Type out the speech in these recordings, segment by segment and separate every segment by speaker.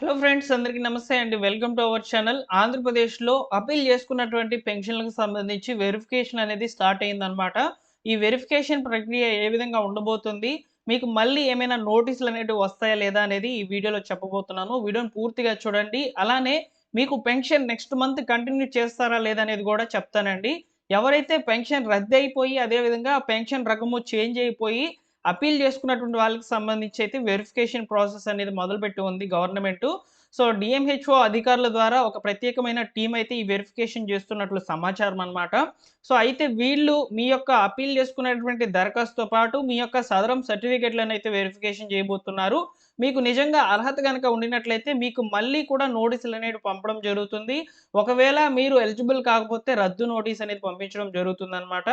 Speaker 1: Hello friends అందరికీ నమస్తే అండి. వెల్కమ్ టు అవర్ ఛానల్ ఆంధ్రప్రదేశ్లో అపీల్ చేసుకున్నటువంటి పెన్షన్లకు సంబంధించి వెరిఫికేషన్ అనేది స్టార్ట్ అయిందనమాట ఈ వెరిఫికేషన్ ప్రక్రియ ఏ విధంగా ఉండబోతుంది? మీకు మళ్ళీ ఏమైనా నోటీసులు అనేటివి వస్తాయా లేదా అనేది ఈ వీడియోలో చెప్పబోతున్నాను. వీడియోని పూర్తిగా చూడండి. అలానే మీకు పెన్షన్ నెక్స్ట్ మంత్ కంటిన్యూ చేస్తారా లేదా అనేది కూడా చెప్తానండి. ఎవరైతే పెన్షన్ రద్దు అయిపోయి అదేవిధంగా పెన్షన్ రకము చేంజ్ అయిపోయి అప్పీల్ చేసుకున్నటువంటి వాళ్ళకి సంబంధించి అయితే వెరిఫికేషన్ ప్రాసెస్ అనేది మొదలుపెట్టి ఉంది గవర్నమెంట్. సో డిఎంహెచ్ఓ అధికారుల ద్వారా ఒక ప్రత్యేకమైన టీం అయితే ఈ వెరిఫికేషన్ చేస్తున్నట్లు సమాచారం అన్నమాట. సో అయితే వీళ్ళు మీ యొక్క అపీల్ చేసుకున్నటువంటి దరఖాస్తుతో పాటు మీ యొక్క సదరం సర్టిఫికేట్లను అయితే వెరిఫికేషన్ చేయబోతున్నారు. మీకు నిజంగా అర్హత కనుక ఉండినట్లయితే మీకు మళ్ళీ కూడా నోటీసులు అనేవి పంపడం జరుగుతుంది. ఒకవేళ మీరు ఎలిజిబుల్ కాకపోతే రద్దు నోటీస్ అనేది పంపించడం జరుగుతుందనమాట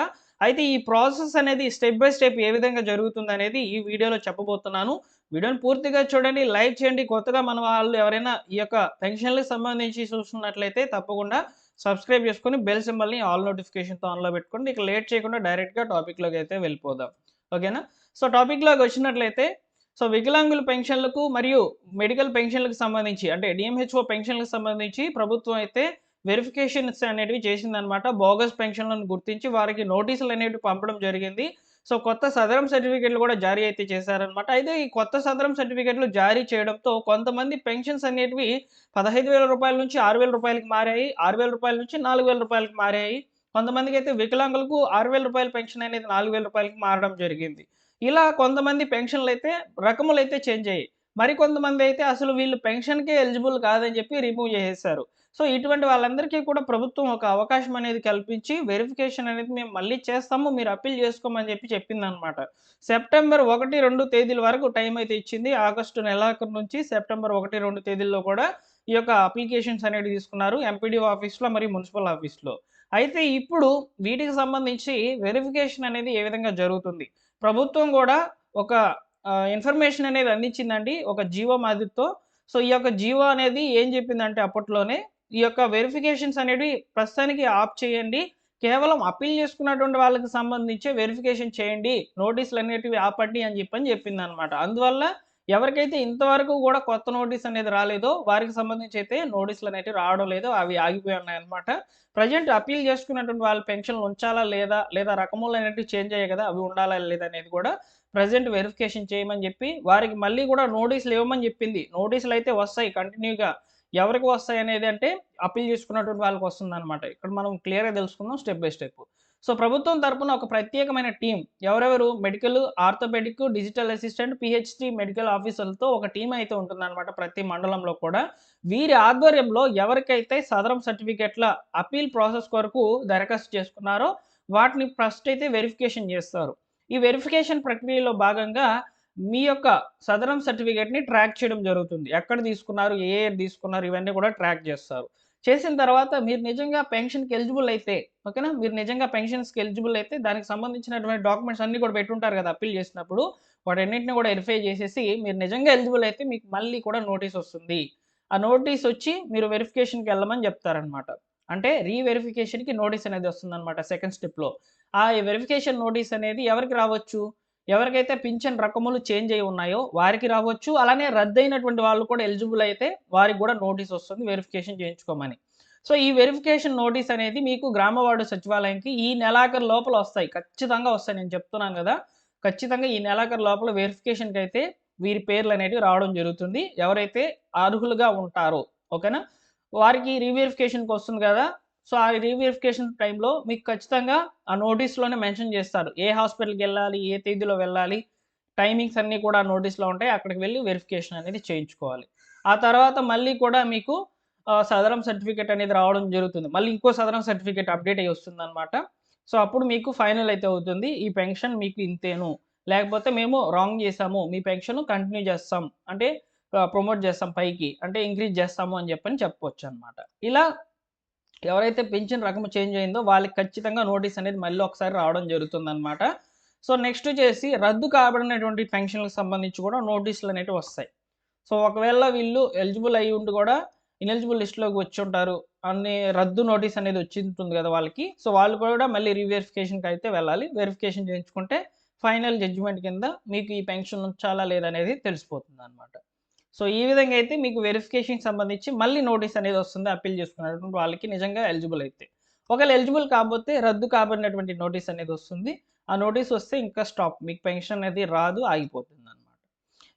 Speaker 1: అయితే ఈ ప్రాసెస్ అనేది స్టెప్ బై స్టెప్ ఏ విధంగా జరుగుతుంది అనేది ఈ వీడియోలో చెప్పబోతున్నాను. వీడియోని పూర్తిగా చూడండి లైక్ చేయండి. కొత్తగా మన వాళ్ళు ఎవరైనా ఈ యొక్క పెన్షన్లకు సంబంధించి చూస్తున్నట్లయితే తప్పకుండా సబ్స్క్రైబ్ చేసుకొని బెల్ సింబల్ని ఆల్ నోటిఫికేషన్తో ఆన్లో పెట్టుకోండి. ఇక లేట్ చేయకుండా డైరెక్ట్గా టాపిక్లోకి అయితే వెళ్ళిపోదాం. ఓకేనా? సో టాపిక్లోకి వచ్చినట్లయితే సో వికలాంగుల పెన్షన్లకు మరియు మెడికల్ పెన్షన్లకు సంబంధించి అంటే డిఎంహెచ్ఓ పెన్షన్లకు సంబంధించి ప్రభుత్వం అయితే వెరిఫికేషన్స్ అనేటివి చేసిందనమాట బోగస్ పెన్షన్లను గుర్తించి వారికి నోటీసులు అనేవి పంపడం జరిగింది. సో కొత్త సదరం సర్టిఫికెట్లు కూడా జారీ అయితే చేశారనమాట అయితే ఈ కొత్త సదరం సర్టిఫికెట్లు జారీ చేయడంతో కొంతమంది పెన్షన్స్ అనేటివి పదహైదు వేల రూపాయల నుంచి ఆరు వేల రూపాయలకి మారాయి ఆరు వేల రూపాయల నుంచి నాలుగు వేల రూపాయలకి మారాయి. కొంతమందికి అయితే వికలాంగులకు ఆరు వేల రూపాయల పెన్షన్ అనేది నాలుగు వేల రూపాయలకి మారడం జరిగింది. ఇలా కొంతమంది పెన్షన్లు అయితే రకములు అయితే చేంజ్ అయ్యాయి. మరి కొంతమంది అయితే అసలు వీళ్ళు పెన్షన్కే ఎలిజిబుల్ కాదని చెప్పి రిమూవ్ చేసేసారు. సో ఇటువంటి వాళ్ళందరికీ కూడా ప్రభుత్వం ఒక అవకాశం అనేది కల్పించి వెరిఫికేషన్ అనేది మేము మళ్ళీ చేస్తాము మీరు అప్పీల్ చేసుకోమని చెప్పి చెప్పింది అనమాట సెప్టెంబర్ ఒకటి రెండు తేదీల వరకు టైం అయితే ఇచ్చింది. ఆగస్టు నెలాఖరు నుంచి సెప్టెంబర్ ఒకటి రెండు తేదీల్లో కూడా ఈ యొక్క అప్లికేషన్స్ అనేవి తీసుకున్నారు ఎంపీడీ ఆఫీస్లో మరియు మున్సిపల్ ఆఫీస్లో. అయితే ఇప్పుడు వీటికి సంబంధించి వెరిఫికేషన్ అనేది ఏ విధంగా జరుగుతుంది? ప్రభుత్వం కూడా ఒక ఇన్ఫర్మేషన్ అనేది అందించిందండి ఒక జీవో మాదిరితో. సో ఈ యొక్క జీవో అనేది ఏం చెప్పిందంటే అప్పట్లోనే ఈ యొక్క వెరిఫికేషన్స్ అనేవి ప్రస్తుతానికి ఆఫ్ చేయండి. కేవలం అప్పీల్ చేసుకున్నటువంటి వాళ్ళకి సంబంధించి వెరిఫికేషన్ చేయండి. నోటీసులు అనేటివి ఆపండి అని చెప్పని చెప్పింది అనమాట అందువల్ల ఎవరికైతే ఇంతవరకు కూడా కొత్త నోటీస్ అనేది రాలేదో వారికి సంబంధించి అయితే నోటీసులు అనేటివి రావడం లేదో అవి ఆగిపోయి ఉన్నాయన్నమాట ప్రజెంట్ అప్పీల్ చేసుకున్నటువంటి వాళ్ళ పెన్షన్లు ఉంచాలా లేదా లేదా రకములు అనేవి చేంజ్ అయ్యాయి కదా అవి ఉండాలా లేదా అనేది కూడా ప్రజెంట్ వెరిఫికేషన్ చేయమని చెప్పి వారికి మళ్ళీ కూడా నోటీసులు ఇవ్వమని చెప్పింది. నోటీసులు అయితే వస్తాయి కంటిన్యూగా ఎవరికి వస్తాయి అనేది అంటే అప్పీల్ చేసుకున్నటువంటి వాళ్ళకి వస్తుంది అనమాట ఇక్కడ మనం క్లియర్గా తెలుసుకుందాం స్టెప్ బై స్టెప్. సో ప్రభుత్వం తరపున ఒక ప్రత్యేకమైన టీం ఎవరెవరు? Medical orthopedic digital assistant PhD medical ఆఫీసర్లతో ఒక టీం అయితే ఉంటుందన్నమాట ప్రతి మండలంలో కూడా. వీరి ఆధ్వర్యంలో ఎవరికైతే సదరం సర్టిఫికెట్ల అపీల్ ప్రాసెస్ కొరకు దరఖాస్తు చేసుకున్నారో వాటిని ఫస్ట్ అయితే వెరిఫికేషన్ చేస్తారు. ఈ వెరిఫికేషన్ ప్రక్రియలో భాగంగా మీ యొక్క సదరం సర్టిఫికేట్ని ట్రాక్ చేయడం జరుగుతుంది. ఎక్కడ తీసుకున్నారు ఏ తీసుకున్నారు ఇవన్నీ కూడా ట్రాక్ చేస్తారు. చేసిన తర్వాత మీరు నిజంగా పెన్షన్కి ఎలిజిబుల్ అయితే ఓకేనా మీరు నిజంగా పెన్షన్స్కి ఎలిజిబుల్ అయితే దానికి సంబంధించినటువంటి డాక్యుమెంట్స్ అన్నీ కూడా పెట్టుంటారు కదా అప్పీల్ చేసినప్పుడు. వాటన్నింటిని కూడా వెరిఫై చేసేసి మీరు నిజంగా ఎలిజిబుల్ అయితే మీకు మళ్ళీ కూడా నోటీస్ వస్తుంది. ఆ నోటీస్ వచ్చి మీరు వెరిఫికేషన్కి వెళ్ళమని చెప్తారనమాట అంటే రీవెరిఫికేషన్కి నోటీస్ అనేది వస్తుందన్నమాట సెకండ్ స్టెప్లో ఆ వెరిఫికేషన్ నోటీస్ అనేది ఎవరికి రావచ్చు? ఎవరికైతే పింఛన్ రకములు చేంజ్ అయి ఉన్నాయో వారికి రావచ్చు. అలానే రద్దయినటువంటి వాళ్ళు కూడా ఎలిజిబుల్ అయితే వారికి కూడా నోటీస్ వస్తుంది వెరిఫికేషన్ చేయించుకోమని. సో ఈ వెరిఫికేషన్ నోటీస్ అనేది మీకు గ్రామవాడు సచివాలయంకి ఈ నెలాఖరు లోపల వస్తాయి. ఖచ్చితంగా వస్తాయి. నేను చెప్తున్నాను కదా. ఖచ్చితంగా ఈ నెలాఖరు లోపల వెరిఫికేషన్కి అయితే వీరి పేర్లు అనేవి రావడం జరుగుతుంది. ఎవరైతే అర్హులుగా ఉంటారో ఓకేనా? వారికి రీవెరిఫికేషన్కి వస్తుంది కదా. సో ఆ రీవెరిఫికేషన్ టైంలో మీకు ఖచ్చితంగా ఆ నోటీస్లోనే మెన్షన్ చేస్తారు. ఏ హాస్పిటల్కి వెళ్ళాలి ఏ తేదీలో వెళ్ళాలి టైమింగ్స్ అన్నీ కూడా ఆ నోటీస్లో ఉంటాయి. అక్కడికి వెళ్ళి వెరిఫికేషన్ అనేది చేయించుకోవాలి. ఆ తర్వాత మళ్ళీ కూడా మీకు సదరం సర్టిఫికేట్ అనేది రావడం జరుగుతుంది. మళ్ళీ ఇంకో సదరం సర్టిఫికేట్ అప్డేట్ అయ్యి వస్తుంది అనమాట సో అప్పుడు మీకు ఫైనల్ అయితే అవుతుంది. ఈ పెన్షన్ మీకు ఇంతేను. లేకపోతే మేము రాంగ్ చేసాము. మీ పెన్షన్ కంటిన్యూ చేస్తాం. అంటే ప్రమోట్ చేస్తాం పైకి. అంటే ఇంక్రీజ్ చేస్తాము అని చెప్పని చెప్పవచ్చు అనమాట ఇలా ఎవరైతే పెన్షన్ రకం చేంజ్ అయిందో వాళ్ళకి ఖచ్చితంగా నోటీస్ అనేది మళ్ళీ ఒకసారి రావడం జరుగుతుందన్నమాట. సో నెక్స్ట్ వచ్చేసి రద్దు కాబడినటువంటి పెన్షన్లకు సంబంధించి కూడా నోటీసులు అనేవి వస్తాయి. సో ఒకవేళ వీళ్ళు ఎలిజిబుల్ అయ్యి ఉండి కూడా ఇనెలిజిబుల్ లిస్ట్లోకి వచ్చి ఉంటారు అన్ని రద్దు నోటీస్ అనేది వచ్చి ఉంటుంది కదా వాళ్ళకి. సో వాళ్ళు కూడా మళ్ళీ రీవెరిఫికేషన్కి అయితే వెళ్ళాలి. వెరిఫికేషన్ చేయించుకుంటే ఫైనల్ జడ్జిమెంట్ కింద మీకు ఈ పెన్షన్ ఉంచాలా లేదనేది తెలిసిపోతుంది అనమాట సో ఈ విధంగా అయితే మీకు వెరిఫికేషన్ సంబంధించి మళ్ళీ నోటీస్ అనేది వస్తుంది అప్పీల్ చేసుకున్నటువంటి వాళ్ళకి నిజంగా ఎలిజిబుల్ అయితే. ఒకవేళ ఎలిజిబుల్ కాకపోతే రద్దు కాబడినటువంటి నోటీస్ అనేది వస్తుంది. ఆ నోటీస్ వస్తే ఇంకా స్టాప్ మీకు పెన్షన్ అనేది రాదు ఆగిపోతుంది అనమాట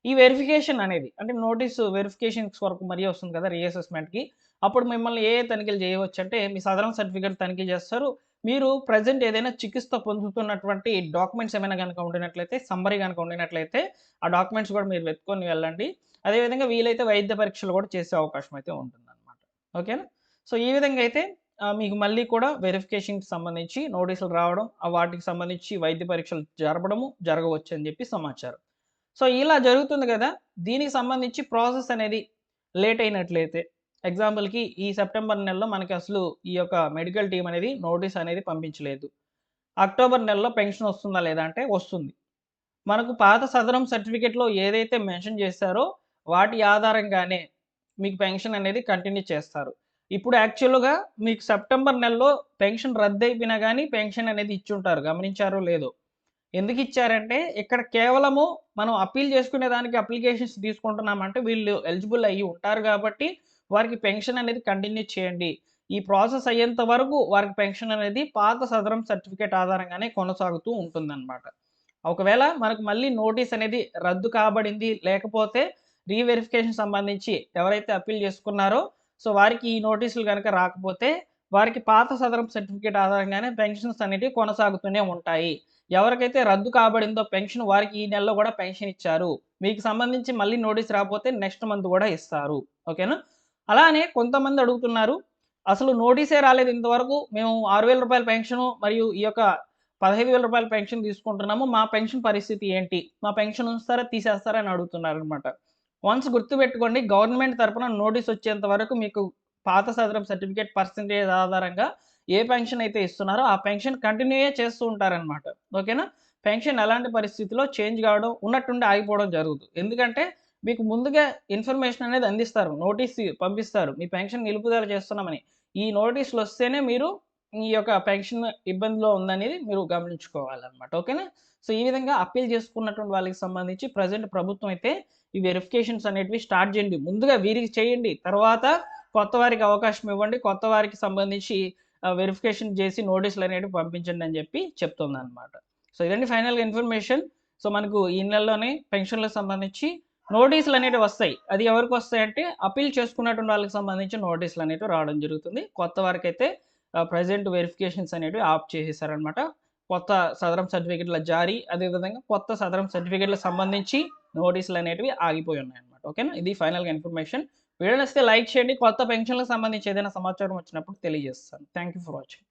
Speaker 1: ఈ వెరిఫికేషన్ అనేది అంటే నోటీసు వెరిఫికేషన్స్ వరకు మరీ వస్తుంది కదా రీఅసెస్మెంట్కి అప్పుడు మిమ్మల్ని ఏ తనిఖీలు చేయవచ్చు అంటే మీ సదరం సర్టిఫికేట్ తనిఖీ చేస్తారు. మీరు ప్రజెంట్ ఏదైనా చికిత్స పొందుతున్నటువంటి డాక్యుమెంట్స్ ఏమైనా కనుక ఉండినట్లయితే సమ్మరీ కనుక ఉండినట్లయితే ఆ డాక్యుమెంట్స్ కూడా మీరు వెతుకొని వెళ్ళండి. అదేవిధంగా వీలైతే వైద్య పరీక్షలు కూడా చేసే అవకాశం అయితే ఉంటుందన్నమాట. ఓకేనా? సో ఈ విధంగా అయితే మీకు మళ్ళీ కూడా వెరిఫికేషన్కి సంబంధించి నోటీసులు రావడం ఆ వాటికి సంబంధించి వైద్య పరీక్షలు జరపడము జరగవచ్చు అని చెప్పి సమాచారం. సో ఇలా జరుగుతుంది కదా! దీనికి సంబంధించి ప్రాసెస్ అనేది లేట్ అయినట్లయితే ఎగ్జాంపుల్కి ఈ సెప్టెంబర్ నెలలో మనకి అసలు ఈ యొక్క మెడికల్ టీం అనేది నోటీస్ అనేది పంపించలేదు. అక్టోబర్ నెలలో పెన్షన్ వస్తుందా లేదా అంటే వస్తుంది. మనకు పాత సదరం సర్టిఫికేట్లో ఏదైతే మెన్షన్ చేశారో వాటి ఆధారంగానే మీకు పెన్షన్ అనేది కంటిన్యూ చేస్తారు. ఇప్పుడు యాక్చువల్గా మీకు సెప్టెంబర్ నెలలో పెన్షన్ రద్దు అయిపోయినా కానీ పెన్షన్ అనేది ఇచ్చి ఉంటారు గమనించారో లేదో. ఎందుకు ఇచ్చారంటే ఇక్కడ కేవలము మనం అప్పీల్ చేసుకునే దానికి అప్లికేషన్స్ తీసుకుంటున్నామంటే వీళ్ళు ఎలిజిబుల్ అయ్యి ఉంటారు కాబట్టి వారికి పెన్షన్ అనేది కంటిన్యూ చేయండి. ఈ ప్రాసెస్ అయ్యేంత వరకు వారికి పెన్షన్ అనేది పాత సదరం సర్టిఫికేట్ ఆధారంగానే కొనసాగుతూ ఉంటుందన్నమాట. ఒకవేళ మనకు మళ్ళీ నోటీస్ అనేది రద్దు కాబడింది లేకపోతే రీవెరిఫికేషన్ సంబంధించి ఎవరైతే అప్పీల్ చేసుకున్నారో సో వారికి ఈ నోటీసులు కనుక రాకపోతే వారికి పాత సదరం సర్టిఫికేట్ ఆధారంగానే పెన్షన్స్ అనేటివి కొనసాగుతూనే ఉంటాయి. ఎవరికైతే రద్దు కాబడిందో పెన్షన్ వారికి ఈ నెలలో కూడా పెన్షన్ ఇచ్చారు. మీకు సంబంధించి మళ్ళీ నోటీస్ రాకపోతే నెక్స్ట్ మంత్ కూడా ఇస్తారు. ఓకేనా? అలానే కొంతమంది అడుగుతున్నారు అసలు నోటీసే రాలేదు ఇంతవరకు మేము ఆరు వేల రూపాయల పెన్షన్ మరియు ఈ యొక్క పదహైదు వేల రూపాయల పెన్షన్ తీసుకుంటున్నాము మా పెన్షన్ పరిస్థితి ఏంటి? మా పెన్షన్ ఉంచుతారా తీసేస్తారా అని అడుగుతున్నారు అనమాట వన్స్ గుర్తుపెట్టుకోండి గవర్నమెంట్ తరపున నోటీస్ వచ్చేంత వరకు మీకు పాత సదరం సర్టిఫికేట్ పర్సంటేజ్ ఆధారంగా ఏ పెన్షన్ అయితే ఇస్తున్నారో ఆ పెన్షన్ కంటిన్యూయే చేస్తూ ఉంటారనమాట ఓకేనా? పెన్షన్ ఎలాంటి పరిస్థితిలో చేంజ్ కావడం ఉన్నట్టుండి ఆగిపోవడం జరుగుతుంది ఎందుకంటే మీకు ముందుగా ఇన్ఫర్మేషన్ అనేది అందిస్తారు నోటీస్ పంపిస్తారు మీ పెన్షన్ నిలుపుదల చేస్తున్నామని. ఈ నోటీసులు వస్తేనే మీరు ఈ యొక్క పెన్షన్ ఇబ్బందిలో ఉందనేది మీరు గమనించుకోవాలన్నమాట ఓకేనా? సో ఈ విధంగా అప్పీల్ చేసుకున్నటువంటి వాళ్ళకి సంబంధించి ప్రజెంట్ ప్రభుత్వం అయితే ఈ వెరిఫికేషన్స్ అనేటివి స్టార్ట్ చేయండి. ముందుగా వీరికి చేయండి తర్వాత కొత్త వారికి అవకాశం ఇవ్వండి కొత్త వారికి సంబంధించి వెరిఫికేషన్ చేసి నోటీసులు అనేవి పంపించండి అని చెప్పి చెప్తుంది అనమాట సో ఇదండి ఫైనల్గా ఇన్ఫర్మేషన్. సో మనకు ఈ నెలలోనే పెన్షన్లకు సంబంధించి నోటీసులు అనేవి వస్తాయి. అది ఎవరికి వస్తాయంటే అప్పీల్ చేసుకున్నటువంటి వాళ్ళకి సంబంధించి నోటీసులు అనేవి రావడం జరుగుతుంది. కొత్త వారికైతే అయితే ప్రజెంట్ వెరిఫికేషన్స్ అనేవి ఆఫ్ చేసేసారనమాట కొత్త సదరం సర్టిఫికెట్ల జారీ అదేవిధంగా కొత్త సదరం సర్టిఫికెట్లకు సంబంధించి నోటీసులు అనేటివి ఆగిపోయి ఉన్నాయి అనమాట ఓకేనా? ఇది ఫైనల్గా ఇన్ఫర్మేషన్. వీడియో నచ్చితే లైక్ చేయండి. కొత్త పెన్షన్లకు సంబంధించి ఏదైనా సమాచారం వచ్చినప్పుడు తెలియజేస్తాను. Thank you for watching.